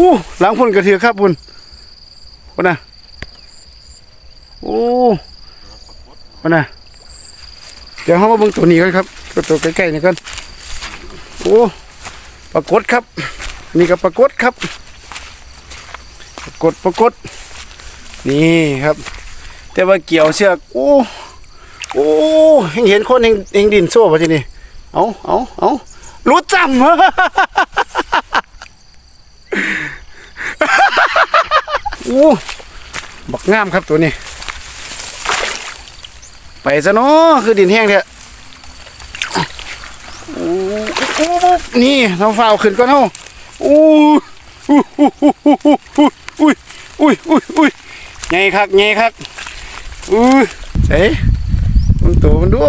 อู้หลังพุ่นกระเถือครับพุ่นพุ่นนะโอ้พุ่นนะเดี๋ยวเขามาเบิ่งตัวนี้กันครับตัวตัวใกล้ๆนี่กันโอ้ปรากฏครับ นี่ก็ปรากฏครับ ปรากฏปรากฏนี่ครับ แต่ว่าเกี่ยวเชือกโอ้โอ้เห็นคนเองเองดินโซ่ป่ะทีนี่เอาเอาเอารู้จำ โอ้บักงามครับตัวนี้ ไปซะเนาะคือดินแห้งเถอะโอ้โนี่เราฝ้าขึ้นก่อนเนาะโอ้อุ้ยอุ้ยอุ้ยอุ้ยอุ้ยไงคักไงคักอุ้ยเสมันตัวมันดู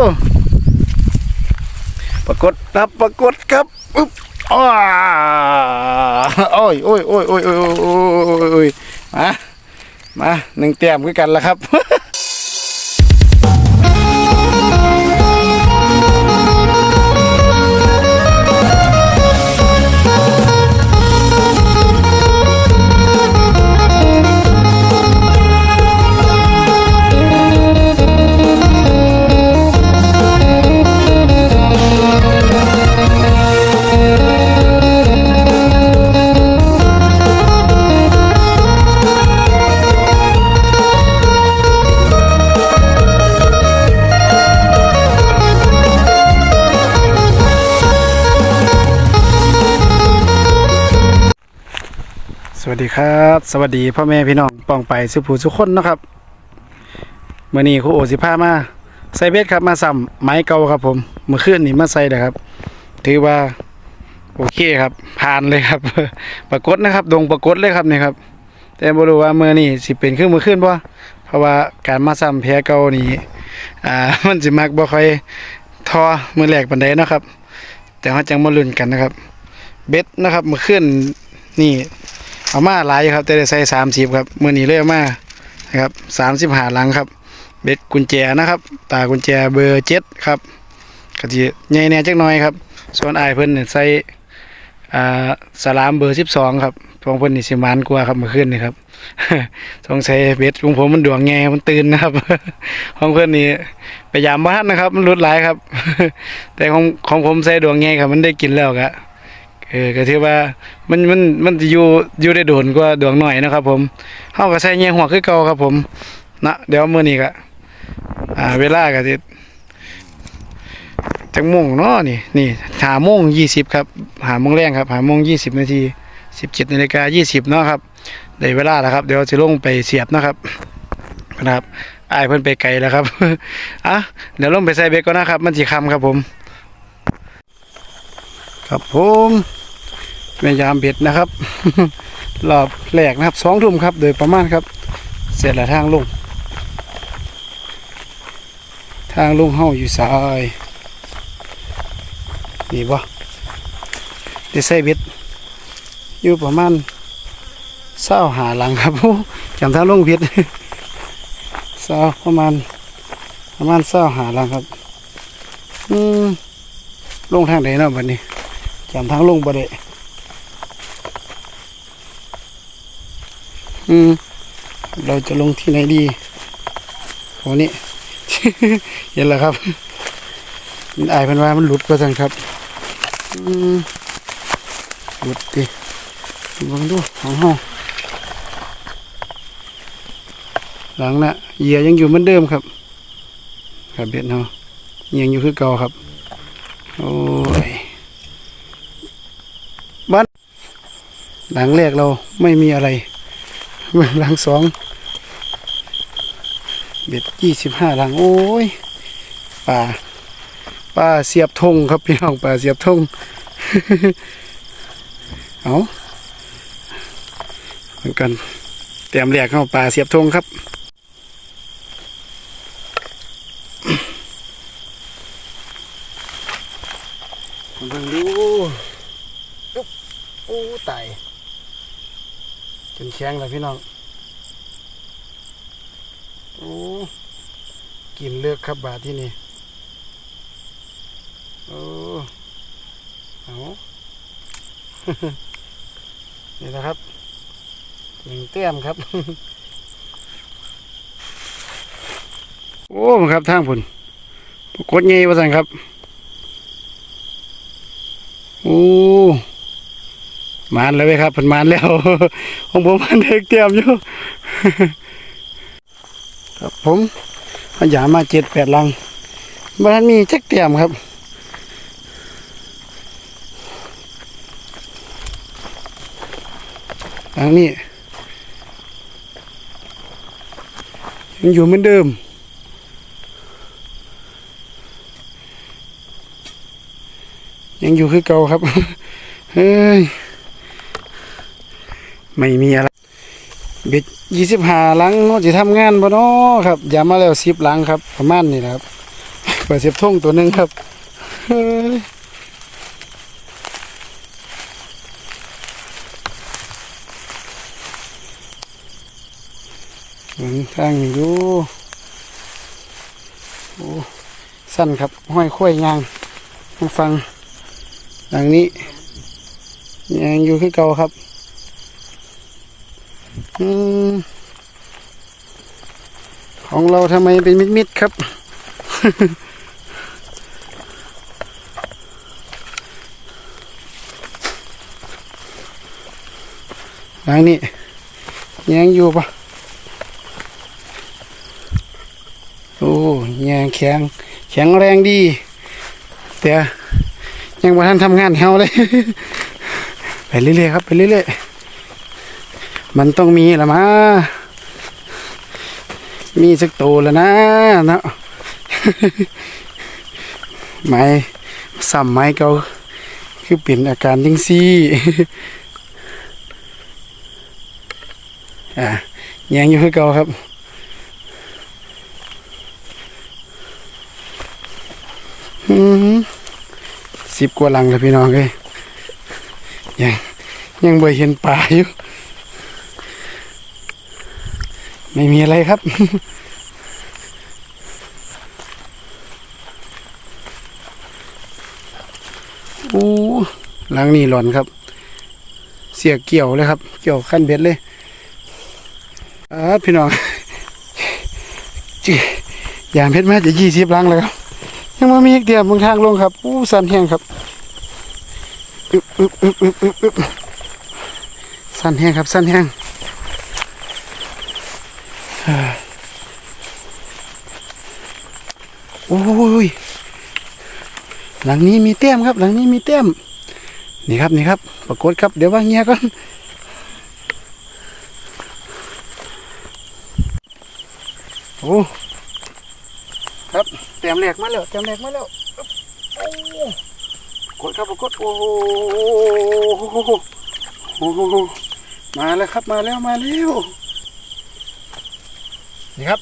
ปรากฏครับปรากฏครับอุ๊บ โอ้ยโอ้ยโอ้ยโอ้ยโอ้ยโอ้ยมามาหนึ่งเตียมคือกันละครับ ดีครับ สวัสดีพ่อแม่พี่น้องปองไปสุภูสุคนนะครับเมื่อนี้ครูโอสิพามาใส่เบ็ดครับมาซ้ำไม้เก่าครับผมเมื่อคืนนี้มาใส่เด้อครับ ถือว่าโอเคครับผ่านเลยครับปรากฏนะครับ ดงปรากฏเลยครับนี่ครับ แต่บรู้ว่าเมื่อนี้สิเป็นขึ้นเมื่อคืนบ่เพราะว่าการมาซ้ำแพ้เก่านี่อ่ามันสิมักบ่ค่อยทอมือแรกปานใดนะครับ แต่เฮาจังมาลุ้นกันนะครับ เบ็ดนะครับเมื่อคืนนี่ เอามาหลายครับ แต่ได้ใส่สามสิบครับมื่อนี้เลยเอามานะครับสามสิบหาหลังครับ เบ็ดกุญแจนะครับ ตากุญแจเบอร์เจ็ดครับกะทิใหญ่แน่จักหน่อยครับ ส่วนไอเพิ่นเนี่ยใส่อ่าสลามเบอร์สิบสองครับของเพิ่นนี่สิมานกว่าครับเมื่อคืนนี่ครับสงสัยเบ็ดของผมมันดวงแงมันตื่นนะครับของเพิ่นนี่พยายามบ้านนะครับ มันรุดหลายครับ แต่ของของผมใส่ดวงแงครับมันได้กินแล้วกะ เออก็ถือว่ามันมันมันจะอยู่อยู่ได้โดนกว่าดวงหน่อยนะครับ ผมเฮาก็ใส่แยงหัวคือเก่าครับ ผมนะเดี๋ยวมื้อนี้ก็อ่า เวลาก็สิจังโมงเนาะนี่นี่หาโมง20ครับหาโมงแรงครับหาโมง20นาที17นาฬิกา20เนาะครับได้เวลาแล้วครับ เดี๋ยวสิลงไปเสียบนะครับนะครับอายเพิ่นไปไกลแล้วครับอะเดี๋ยวลงไปใส่เบ็ดก่อนนะครับ มันสิค่ำครับผม ครับผม พยายามเบ็ดนะครับรอบแรกนะครับสองทุ่มครับ โดยประมาณครับ เสร็จแล้วทางลง ทางลงเฮาอยู่ซ้ายนี่บ่ได้ใส่เบ็ดอยู่ประมาณเศร้าหาหลังครับโอ้จำทางลงผิดเศร้าประมาณประมาณเศร้าหาหลังครับ อืมลงทางไหนเนาะบัดนี้จำทางลงบ่ได้ อืม เราจะลงที่ไหนดีโหนี่ เห็นแล้วครับมันอายเป็นว่ามันหลุดก็จังครับอืมหลุดดิลองดูของห้องหลังน่ะเหยื่อยังอยู่เหมือนเดิมครับครับเบ็ดเนาะยังอยู่คือเก่าครับ โอ้ยบ้านหลังแรกเราไม่มีอะไร ลังสองเบ็ดยี่สิบห้าหลังโอ้ยป่าป่าเสียบธงครับพี่น้องป่าเสียบธงเอาเหมือนกันเตรียมแรกเข้าป่าเสียบธงครับเบิ่งดูโอ้ตาย จนแข็งเลยพี่น้องโอ้กินเลือกครับบาทที่นี่โอ้เอานี่นะครับหนึ่งแต้มครับ โอ้ครับทางผลปรากฏไงวะสันครับ โอ้ มานแล้วเว้ยครับผลมานแล้วของผมมันเด็กเตรียมอยู่ ครับผมเอาหยามาเจ็ดแปดลังบ้านมีจักเตรียมครับอันนี้ยังอยู่เหมือนเดิมยังอยู่คือเก่าครับ เฮ้ย ไม่มีอะไรบิดยี่สิบห้าหลังจะทำงานบ่เนาะครับอย่ามาแล้วสิบหลังครับ ประมาณนี้นะครับเปิดเสียบทุ่งตัวหนึ่งครับเฮ้ยหมุนทางอยู่โอ้สั้นครับห้อยค้อยยางมาฟังหลังนี้ยังอยู่ที่เก่าครับ ของเราทำไมเป็นมิดๆครับ หลังนี้ยังอยู่ปะโอ้ยังแข็งแข็งแรงดี แต่ยังบ่ทันทำงานเฮาเลย ไปเรื่อยๆครับ ไปเรื่อยๆ มันต้องมีละมา มีสักตัวแล้วนะเนาะไม้ซ้ำไม้เก่าคือเปลี่ยนอาการจังซี่อะยังอยู่คือเก่าครับอืมสิบกว่าหลังเลยพี่น้องเลยยังยังบ่เห็นป่าอยู่ ไม่มีอะไรครับ โอ้หลังนี่หล่อนครับ เสียเกี่ยวเลยครับ เกี่ยวขั้นเบ็ดเลยอ่าพี่น้องจิยามเพชรมาจะยี่สิบลังเลยครับ ยังมามีอีกเดียวบางทางลงครับอู้สันแห้งครับอึบอึบอึบอึบอึบอึบสันแห้งครับสันแห้ง โอ้ย หลังนี้มีแต้มครับ หลังนี้มีแต้ม นี่ครับนี่ครับ ปรากฏครับ เดี๋ยวว่าเงียก่อนโอ้ครับแต้มแรกมาแล้วแต้มแรกมาแล้วโอ้กดครับปรากฏโอ้โหโอ้โหมาแล้วครับมาแล้วมาแล้ว นี่ครับ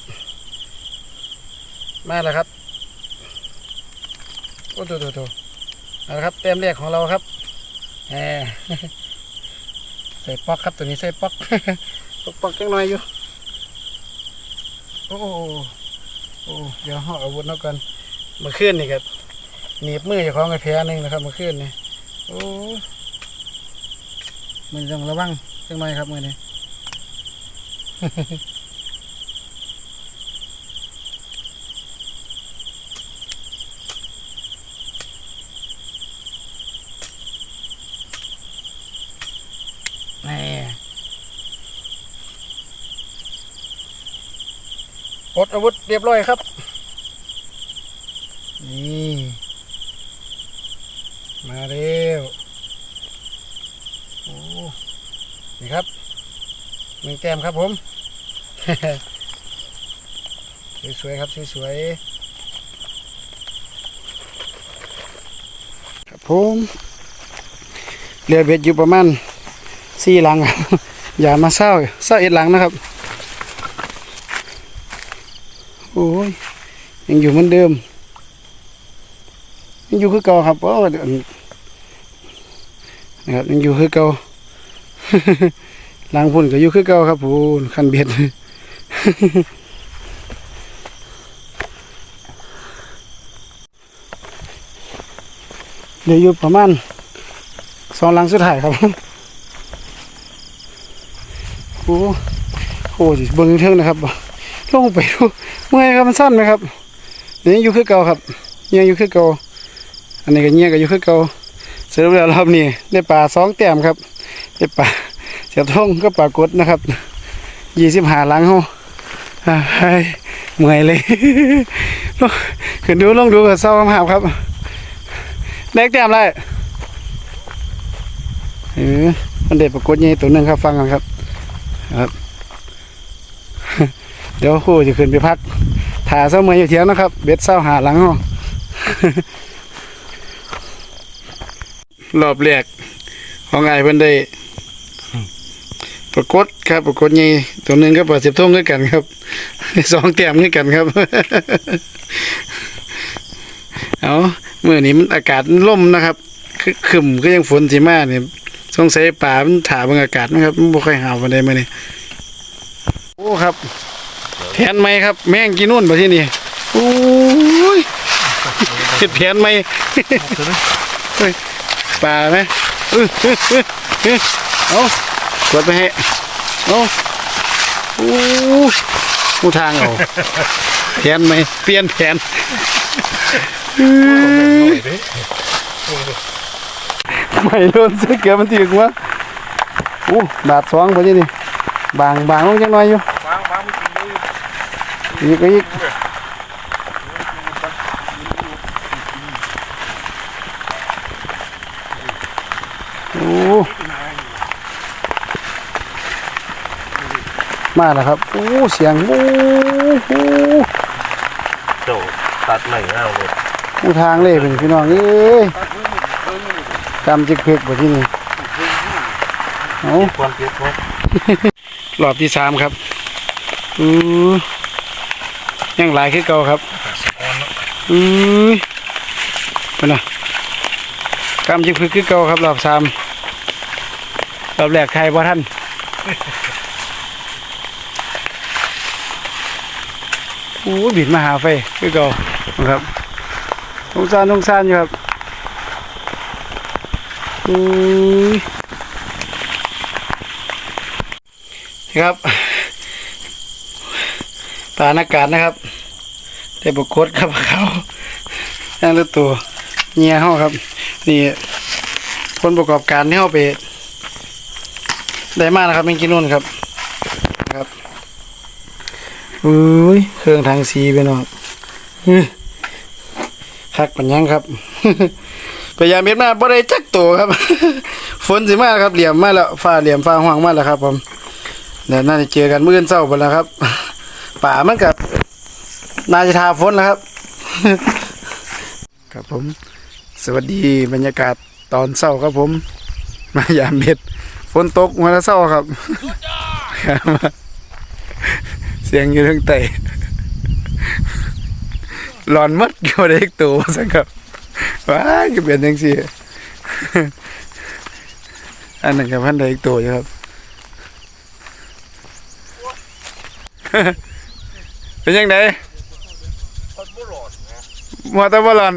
มาแล้วครับโอ้โถโถโถเอาละครับเต็มแรกของเราครับแหมใส่ป๊อกครับตัวนี้ใส่ป๊อกป๊อกป๊อกจังหน่อยอยู่โอ้โอ้เดี๋ยวห่ออาวุธนกกันเมื่อคืนนี่ครับหนีบมือเจ้าของไอ้แพ้หนึ่งนะครับเมื่อคืนนี่โอ้มันต้องระวังจังหน่อยครับมือนี้ แหม่ปลด อาวุธเรียบร้อยครับ นี่ มาเร็ว โอ้นี่ครับหนึ่งแก้มครับผมสวยๆครับสวยๆครับผมเรือเบ็ดอยู่ประมาณสี่หลังครับอย่ามาเศร้าเศร้าเอ็ดหลังนะครับ โอ้ยยังอยู่เหมือนเดิมยังอยู่คือเก่าครับโอ้เดี๋ยวนะครับยังอยู่คือเก่าหลังพุ่นก็อยู่คือเก่าครับพูนคันเบ็ดเหลืออยู่ประมาณสองหลังสุดท้ายครับโอ้โหเบิ่งเทิงนะครับ ลงไปดูเมื่อยครับมันสั้นไหมครับนี่ยังอยู่คือเก่าครับยังอยู่คือเก่าอันนี้ก็เงี้ยก็อยู่คือเก่าเสร็จแล้วรอบนี้ได้ปลาสองแต้มครับได้ปลาเสียท่องก็ปลากดนะครับยี่สิบห้าลังเฮาอ่าเฮ้ยเมื่อยเลยลงขึ้นดูลงดูกับเศร้ามากครับเด็กแต้มไรเออมันเด็ดปรากฏใหญ่ตัวหนึ่งครับฟังกันครับครับ เดี๋ยวครูจะขึ้นไปพักถ่าเศร้าเมื่อยอยู่เทียงนะครับ เบ็ดเศร้าหาหลังห้องรอบแรกของไอ้เพิ่นได้ปรากฏครับปรากฏใหญ่ตัวหนึ่งก็ปลาสียบทุ่งด้วยกันครับสองแต้มด้วยกันครับ เอาเมื่อนี้มันอากาศล่มนะครับคือขึมก็ยังฝนสีมาเนี่ยสงสัยป่ามันถ่าบางอากาศนะครับไม่ค่อยหาวปานใดมื้อนี้โอ้ครับ แผนไหมครับ แม่งกินนู่นบ่ที่นี่โอ้ยเฮ็ดแผนไหมเฮ้ยป่าไหมเออเออเออเออเอาเปิดไปให้เอาโอ้หูทางเอาแผนไหมเปลี่ยนแผนไม่โดนเสือเกือบมันตีกว่าโอ้บาดสองพอดีนี่บางบางลงจังหน่อยอยู่ บางบางไม่กินเลย อีกก็อีกโอ้มาแล้วครับโอ้เสียงโอ้โหโจตัดใหม่เอาเลยหูทางเลยเป็นพี่น้องเอ้ยจำจิกเพกบ่ที่นี่เอาความเก็บไว้รอบที่สามครับอือ ยังหลายคือเก่าครับอือเป็นน่ะกำจิกคือคือเก่าครับรอบสามรอบแรกใครบ่ท่านอู้บิดมาหาไฟคือเก่านะครับสงสารงสารอยู่ครับอือครับปลาอากาศนะครับ ได้บกคดครับเขานั่นละตัวเงี้ยเฮาครับ นี่คนประกอบการที่เฮาไปได้มากนะครับเป็นกินนู่นครับครับอุ้ยเครื่องทางสีไปน้องคักปัญญังครับพยายามเม็ดมาบ่ได้จักตัวครับ ฝนสิมาครับเหลี่ยมมาแล้วฟ้าเหลี่ยมฟ้าห่วงมาแล้วครับผมเดี๋ยวน่าจะเจอกันมื้ออนเช้าไปแล้วครับ ป่ามันกับ น่าจะทาฝนแล้วครับ ครับผม สวัสดีบรรยากาศตอนเช้าครับผม มายามเบ็ดฝนตกวันละเช้าครับ เสียงอยู่ทางใต้หลอนมัดอยู่เด็กตัวสังครับว้าก็เป็นจังซี่อันนั้นกับพันเด็กตัวอยู่ครับเป็นยังไง มัวแตะบอลอน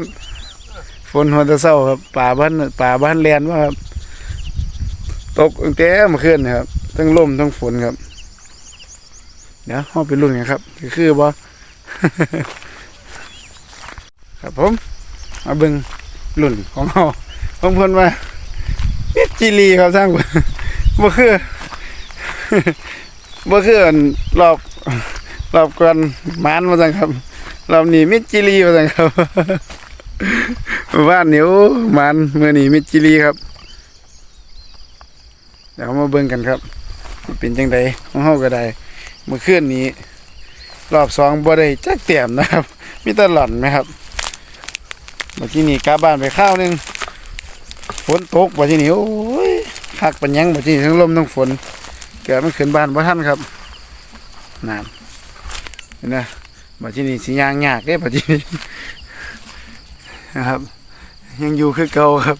ฝนหัวแตะเศร้าครับป่าบ้านป่าบ้านแลนว่าครับ ตกตั้งแต่เมื่อคืนนครับ ทั้งลมทั้งฝนครับ เดี๋ยวเราไปลุ้นกันครับคือคือบ่ครับผม มาเบิ่งลุ่นของเราผมเพิ่นว่าจิลีครับสร้างบ่คือบ่คืออันรอบรอบก่อนมานมาจังครับ เรอบนี้มิจิลีมาจังครับบ้านเหนี้โอ้หมานเมื่อนี้มิจิลีครับ เดี๋ยวมาเบิ่งกันครับมันเป็นจังไดของเฮาก็ได้เมื่อคืนนี้ รอบสองบ่ได้จักเตรียมนะครับมีแต่หล่อนไหมครับเมื่อกี้นี่กลับบ้านไปข้าวนึงฝนตกบ่ที่นี่โอ้ยคักปัญญังบ่ที่นี่ทั้งลมทั้งฝนเกิดมันขึ้นบ้านบ่ทันครับนั่นเห็นไหม บ่ที่นี่สิยางยากเด้บ่ที่นี่นะครับ ยังอยู่คือเก่าครับ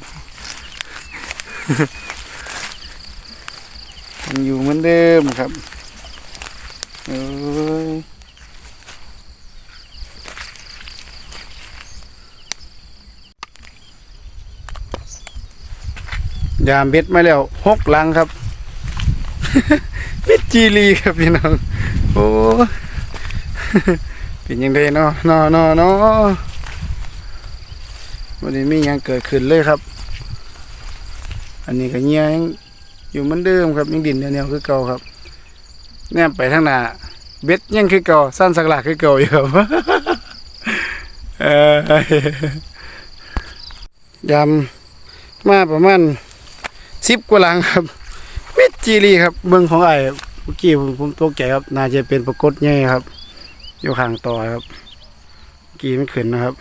ยังอยู่เหมือนเดิมครับเอ้ยยามเบ็ดมาแล้วหกลังครับมิดจีรีครับพี่น้องโอ้ เป็นยังไงเนาะเนาะเนาะเนาะวันนี้มียังเกิดขึ้นเลยครับ อันนี้ก็เงี้ยยังอยู่เหมือนเดิมครับยังดินแนวๆคือเก่าครับแนมไปทางหน้าเบ็ดยังคือเก่าสั้นสักหลักคือเก่าอยู่ครับเออยำมาประมาณสิบกว่าหลังครับมิดจีรีครับเบิ้งของไอ้เมื่อกี้ผมผมตกใจครับน่าจะเป็นปรากฏใหญ่ครับ อยู่ข้างต่อครับเมื่อกี้มันขึ้นนะครับ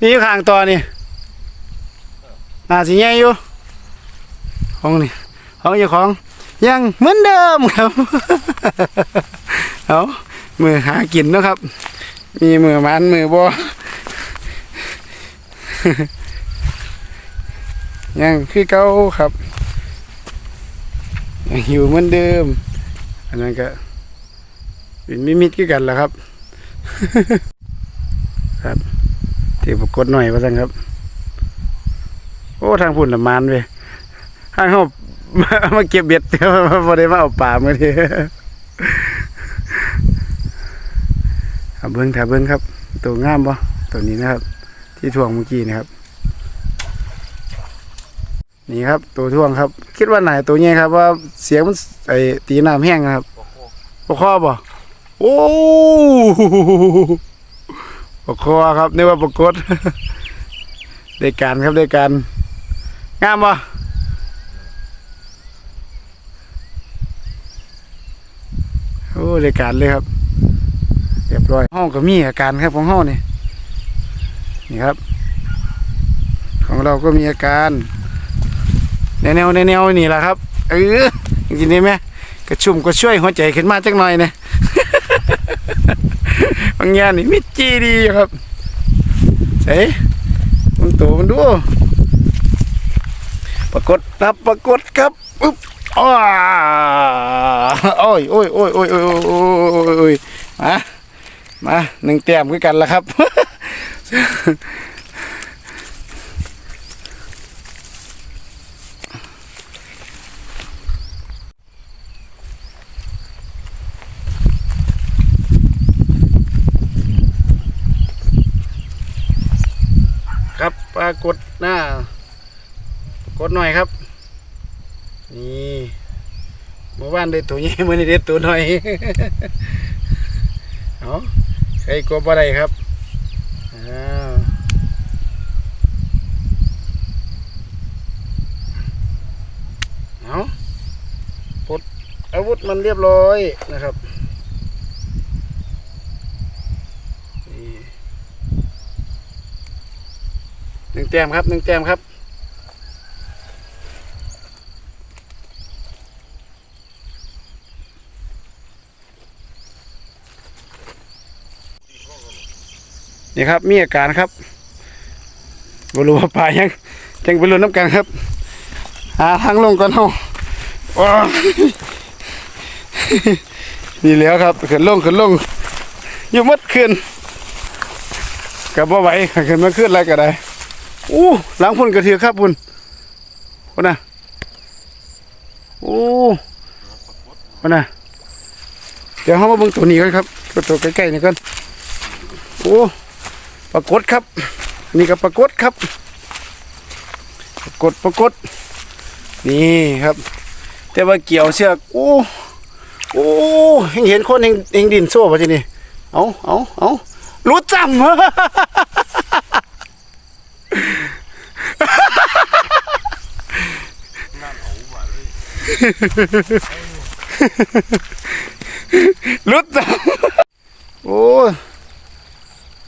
นี่อยู่ข้างต่อนี่น่าสิใหญ่อยู่ของนี่ของเจ้าของ ยังเหมือนเดิมครับ เอามือหากินนะครับ มีมือมันมือบ่ยังคือเก่าครับยังอยู่เหมือนเดิม อันนั้นก็ เป็นมิมิตคือกันแหละครับ ครับเที่ปรากฏหน่อยว่าจังครับ โอ้ทางพุ่นละมานเว้ยทางเขามามาเก็บเบ็ดเพอได้มาเอาป่ามาทีเอาเบิ้งถ่าเบิ้งครับ ตัวงามบ่ตัวนี้นะครับ ที่ถ่วงเมื่อกี้นะครับ นี่ครับ ตัวท่วงครับ คิดว่าไหนตัวนี้ครับ ว่าเสียงมันไอตีน้ำแห้งนะครับปะคอบ่ โอ้ปะคอครับนึกว่าปรากฏได้การครับได้การงามบ่โอ้ได้การเลยครับเรียบร้อยห้องก็มีอาการครับของห้องนี่นี่ครับ ของเราก็มีอาการแนวแนวแนวนี่แหละครับ เออจริงๆนี่ไหมกระชุ่มก็ช่วยหัวใจขึ้นมาจักหน่อยนะ บางแง่นี่มิจีดีครับเฮ้ยมันตัวมันดูปรากฏครับปรากฏครับอุ๊บอ้าโอ้ยโอ้ยโอ้ยโอ้ยโอ้ยโอ้ยอ้ยมามาหนึ่งเตี่ยมคือกันละครับ ครับปรากฏหน้ากดหน่อยครับ นี่เมื่อวานได้ตัวใหญ่เมื่อนี้ได้ตัวหน่อยเอาใครกลัวบ่ได้ครับอ้าวเอาปลดอาวุธมันเรียบร้อยนะครับนี่หนึ่ง แต้มครับหนึ่งแต้มครับนี่ครับมีอาการครับบรู้ว่าปลายังจังไปรุนน้ำกันครับหาทางลงก่อนเฮาวนี่แล้วครับขึ้นลงขึ้นลงอยู่มัดขึ้นกับว่าไหวขึ้นมาขึ้นอะไรก็ได้ อู้หลังพุ่นกระเทือครับพุ่นพุ่นนะอู้พุ่นนะเดี๋ยวเขามาเบิ่งตัวนี้กันครับตัวตัวใกล้ๆนี่กันโอ้ปรากฏครับ นี่ก็ปรากฏครับ ปรากฏปรากฏนี่ครับ แต่ว่าเกี่ยวเชือกโอ้โอ้เห็นคนเองเองดินโซ่ป่ะทีนี่เอาเอาเอารู้จำ รู้จำโอ้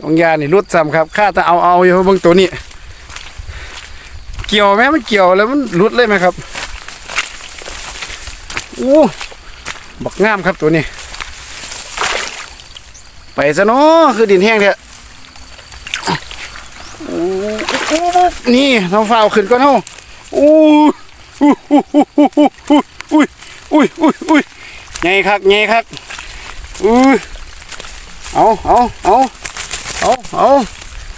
องยานี่รุดซ้ำครับข้าจะเอาเอาอยู่บางตัวนี้ เกี่ยวไหมมันเกี่ยวแล้วมันรุดเลยไหมครับโอ้บักงามครับตัวนี้ ไปซะเนาะคือดินแห้งเถอะอู้อู้นี่เราฝ้าขึ้นก่อนเฮาอู้ อุ้ยอุ้ยอุ้ยอุ้ยอุ้ยใหญ่คักใหญ่คักอุ้ยเอาเอาเอาเอาเอา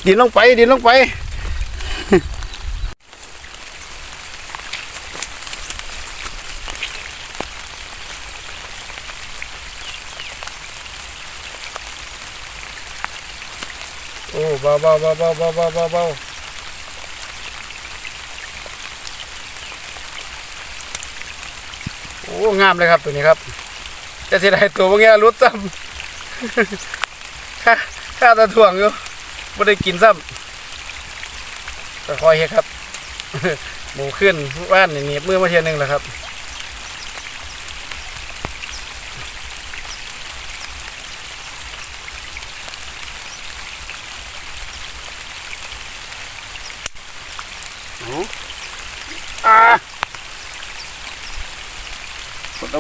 ดินลงไปดินลงไปโอ้เบาเบาเบาเบาเบาเบา อ้งามเลยครับตัวนี้ครับจะเสียดายตัวพวกนี้รุดซ้ำค่าค่าตะถ่วงอยู่ไม่ได้กินซ้ำค่อยเฮ็ดครับ หมูขึ้นว่านนี่หนีบมือมาเทียนหนึ่งแล้วครับ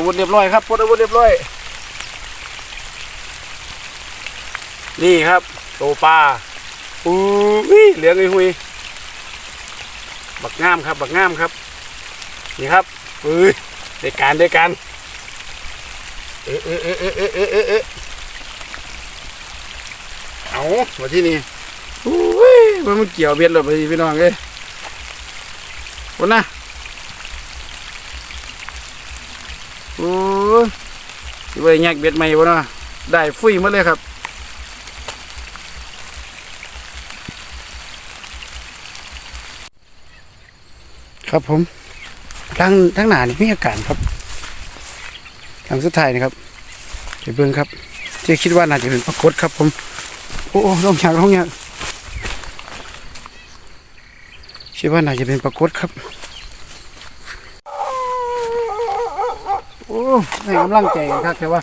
วุธเรียบร้อยครับปลดอาวุธเรียบร้อย นี่ครับโตปลาอุ้ยเหลืองไอ้หุยบักงามครับบักงามครับ นี่ครับอุ้ยได้การได้การเอ๊ะเอ๊ะเอ๊ะเอ๊ะเอ๊ะเอ๊ะเอ๊เอามาที่นี่อุ้ยมันเกี่ยวเบ็ดหรอพี่น้องเอ้ยคนนะ โอ้ยสิไปแยกเบ็ดใหม่บ่เนาะได้ฟุ้ยมาเลยครับครับผมทั้งทั้งหนานี่มีอาการครับหลังสุดท้ายนะครับไปเบิ่งครับเจ๊คิดว่าน่าจะเป็นปรากฏครับผมโอ้โอ้ลงยากลงยากคิดว่าน่าจะเป็นปรากฏครับ โอ้ ให้กำลังใจกันครับแต่ว่า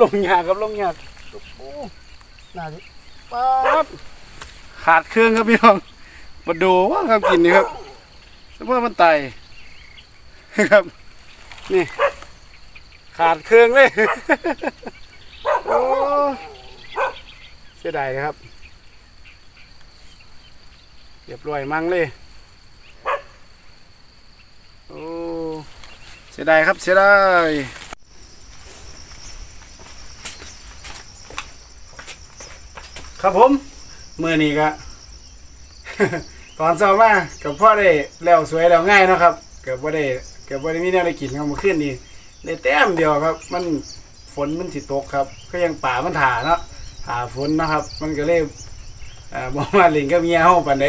ลงยากครับลงยากโอ้น่าจะปั๊บขาดเครื่องครับพี่น้องมาดูว่าครับกินนี่ครับสมมติว่ามันไตครับ นี่ ขาดเครื่องเลยโอ้เสียดายนะครับ เรียบร้อยมั่งเลย โอ้เสียดายครับเสียดายครับผมเมื่อนี้ก็ตอนเช้ามากับพ่อได้แล้วสวยแล้วง่ายนะครับเกือบว่าได้เกือบว่าได้มีแนวได้กินครับเมื่อคืนนี้ได้แต้มเดียวครับ มันฝนมันสิตกครับ ก็ยังป่ามันถ่าเนาะถ่าฝนนะครับ มันก็เลย อ่อบอกว่าเล่นกับเมียเฮาปานใด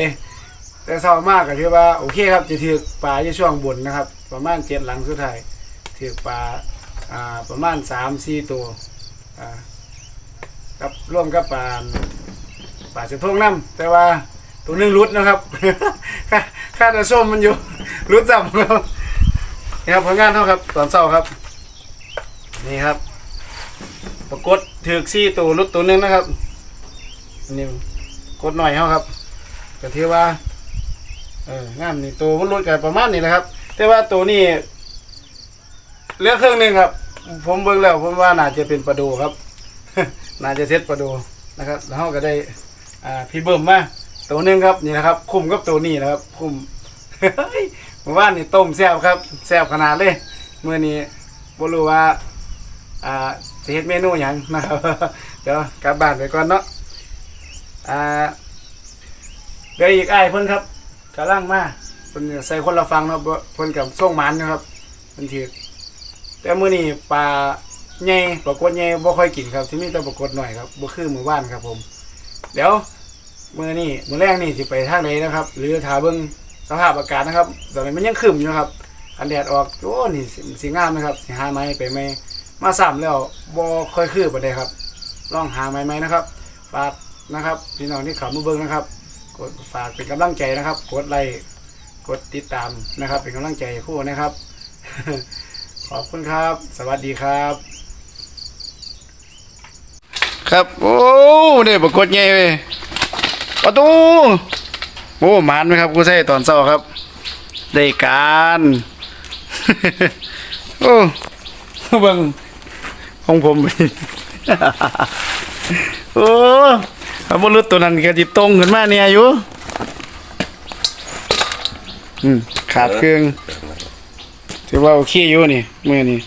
แต่เศร้ามากก็ถือว่าโอเคครับจะถือปลาอยู่ช่วงบนนะครับ ประมาณเจ็ดหลังสุดท้ายถือปลาอ่าประมาณสามสี่ตัวอ่ากับร่วมกับปลาปลาเสือทงน้ำแต่ว่าตัวหนึงรุดนะครับ ค่าค่าจะส้มมันอยู่ รุดจับครับนี่ครับผลงานเท่าครับ ตอนเช้าครับ นี่ครับ ปรากฏถือซี่ตัวรุดตัวหนึงนะครับนี่ ดหน่อยเขาครับก็ถือว่าเอองามนี่ตัวมันรุดกันประมาณนี้นะครับ แต่ว่าตัวนี้เหลือเครึ่องหนึ่งครับ ผมเบิ่งแล้วผมว่าน่าจะเป็นปลาดูครับ น่าจะเซตปลาดูนะครับ แล้วเราก็ได้อ่าพี่เบิ่มมาตัวหนึงครับนี่นะครับ คุ้มกับตัวนี้นะครับ คุ้ม เมื่อวานนี่ต้มแซ่บครับแซ่บขนาดเลยเมื่อนี้บ่รู้ว่าอ่าจะเฮ็ดเมนูหยังนะครับ เดี๋ยวกลับบ้านไปก่อนเนาะ อ่าเดี๋ยวอีกไอ้เพิ่นครับกำลังมาเพิ่นใส่คนละฟังเนาะเพิ่นกับส่งหมันนะครับเพิ่นถือแต่มื้อนี้ปลาใหญ่ปรากฏใหญ่บ่ค่อยกินครับที่มีแต่ปรากฏหน่อยครับบ่คือมื้อวานครับผม เดี๋ยวมื้อนี้มื้อแรกนี่สิไปทางไหนนะครับ หรือถ้าเบิ่งสภาพอากาศนะครับตอนนี้มันยังคึมอยู่ครับอันแดดออกโอ้นี่สิงามนะครับสิหาไม้ไปไหมมาซ้ำแล้วบ่ค่อยคือปานใดครับลองหาไม้ไหมนะครับฝาก นะครับ พี่น้องที่เขับมาเบิ่งนะครับ กดฝากเป็นกำลังใจนะครับ กดไลค์กดติดตามนะครับ เป็นกำลังใจให้ครู่นะครับ ขอบคุณครับ สวัสดีครับ ครับโอ้เนี่ยปรากฏไงเว้ยประตูโอ้หมานไหมครับกูใส่ตอนเช้าครับ ได้การ โอ้เบิ่งของผม โอ้ เอาบรุษตัวนั้นก็จิตรงขึ้นมาเนี่ยอยู่อืมขาดเครื่องถือว่าโอเคอยู่นี่เมื่อนี้